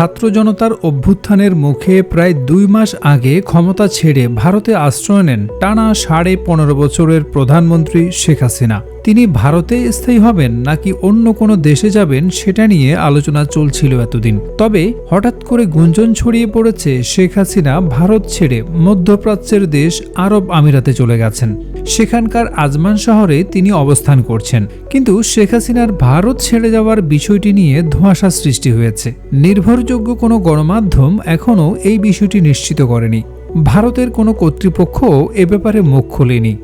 ছাত্র জনতার অভ্যুত্থানের মুখে প্রায় দুই মাস আগে ক্ষমতা ছেড়ে ভারতে আশ্রয় নেন টানা সাড়ে পনেরো বছরের প্রধানমন্ত্রী শেখ হাসিনা। তিনি ভারতে স্থায়ী হবেন নাকি অন্য কোনো দেশে যাবেন সেটা নিয়ে আলোচনা চলছিল এতদিন। তবে হঠাৎ করে গুঞ্জন ছড়িয়ে পড়েছে, শেখ হাসিনা ভারত ছেড়ে মধ্যপ্রাচ্যের দেশ আরব আমিরাতে চলে গেছেন। সেখানকার আজমান শহরে তিনি অবস্থান করছেন। কিন্তু শেখ হাসিনার ভারত ছেড়ে যাওয়ার বিষয়টি নিয়ে ধোঁয়াশা সৃষ্টি হয়েছে। নির্ভরযোগ্য কোনো গণমাধ্যম এখনও এই বিষয়টি নিশ্চিত করেনি। ভারতের কোনো কর্তৃপক্ষও এ ব্যাপারে মুখ খোলেনি।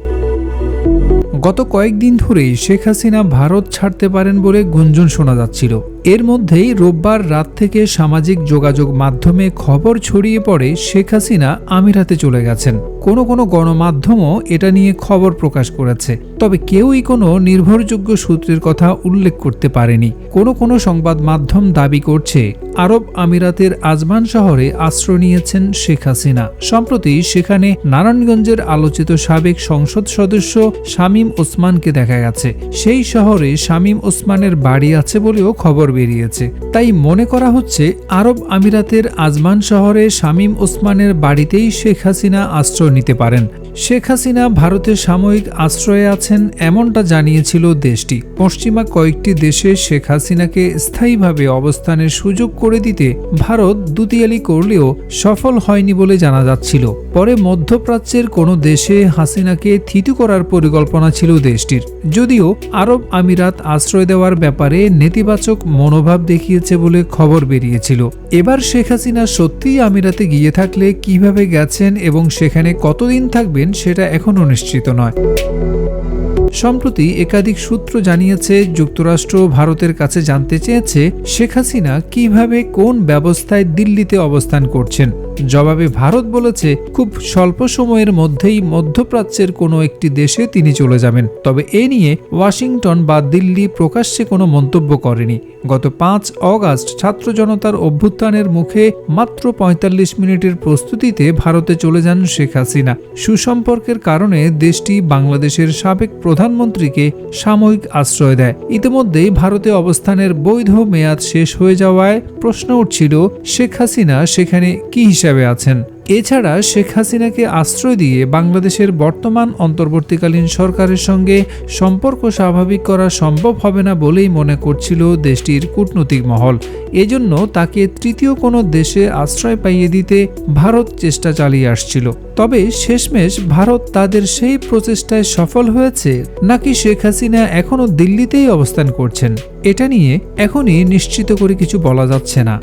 গত কয়েকদিন ধরেই শেখ হাসিনা ভারত ছাড়তে পারেন বলে গুঞ্জন শোনা যাচ্ছিল। এর মধ্যেই রোববার রাত থেকে সামাজিক যোগাযোগ মাধ্যমে খবর ছড়িয়ে পড়ে শেখ হাসিনা আমিরাতে চলে গেছেন। কোনো কোনো গণমাধ্যমও এটা নিয়ে খবর প্রকাশ করেছে। তবে কেউই কোনো নির্ভরযোগ্য সূত্রের কথা উল্লেখ করতে পারেনি। কোনো কোনো সংবাদ মাধ্যম দাবি করছে, আরব আমিরাতের আজমান শহরে আশ্রয় নিয়েছেন শেখ হাসিনা। সম্প্রতি সেখানে নারায়ণগঞ্জের আলোচিত সাবেক সংসদ সদস্য শামীম ওসমানকে দেখা গেছে। সেই শহরে শামীম ওসমানের বাড়ি আছে বলেও খবর বেরিয়েছে। তাই মনে করা হচ্ছে আরব আমিরাতের আজমান শহরে শামীম ওসমানের বাড়িতেই শেখ হাসিনা আশ্রয় নিতে পারেন। শেখ হাসিনা ভারতের সাময়িক আশ্রয়ে আছেন এমনটা জানিয়েছিল দেশটি। পশ্চিমা কয়েকটি দেশে শেখ হাসিনাকে স্থায়ীভাবে অবস্থানের সুযোগ করে দিতে ভারত দুতিয়ালি করলেও সফল হয়নি বলে জানা যাচ্ছিল। পরে মধ্যপ্রাচ্যের কোনো দেশে হাসিনাকে থিতু করার পরিকল্পনা ছিল দেশটির। যদিও আরব আমিরাত আশ্রয় দেওয়ার ব্যাপারে নেতিবাচক মনোভাব দেখিয়েছে বলে খবর বেরিয়েছিল। এবার শেখ হাসিনা সত্যিই আমিরাতে গিয়ে থাকলে কীভাবে গেছেন এবং সেখানে কতদিন থাকবেন সেটা এখনও নিশ্চিত নয়। সম্প্রতি একাধিক সূত্র জানিয়েছে, যুক্তরাষ্ট্র ভারতের কাছে জানতে চেয়েছে শেখ হাসিনা কীভাবে কোন ব্যবস্থায় দিল্লিতে অবস্থান করছেন। জবাবে ভারত বলেছে, খুব স্বল্প সময়ের মধ্যেই মধ্যপ্রাচ্যের কোনো একটি দেশে তিনি চলে যাবেন। তবে এ নিয়ে ওয়াশিংটন বা দিল্লি প্রকাশ্যে কোনো মন্তব্য করেনি। গত পাঁচ অগাস্ট ছাত্র জনতার অভ্যুত্থানের মুখে মাত্র ৪৫ মিনিটের প্রস্তুতিতে ভারতে চলে যান শেখ হাসিনা। সুসম্পর্কের কারণে দেশটি বাংলাদেশের সাবেক প্রধানমন্ত্রীকে সাময়িক আশ্রয় দেয়। ইতিমধ্যেই ভারতে অবস্থানের বৈধ মেয়াদ শেষ হয়ে যাওয়ায় প্রশ্ন উঠছিল, শেখ হাসিনা সেখানে কি হিসাবে আছেন। এছাড়া শেখ হাসিনাকে আশ্রয় দিয়ে বাংলাদেশের বর্তমান অন্তর্বর্তীকালীন সরকারের সঙ্গে সম্পর্ক স্বাভাবিক করা সম্ভব হবে না বলেই মনে করছিল দেশটির কূটনৈতিক মহল। এজন্য তাকে তৃতীয় কোনো দেশে আশ্রয় পাইয়ে দিতে ভারত চেষ্টা চালিয়ে আসছিল। তবে শেষমেশ ভারত তাদের সেই প্রচেষ্টায় সফল হয়েছে নাকি শেখ হাসিনা এখনও দিল্লিতেই অবস্থান করছেন, এটা নিয়ে এখনই নিশ্চিত করে কিছু বলা যাচ্ছে না।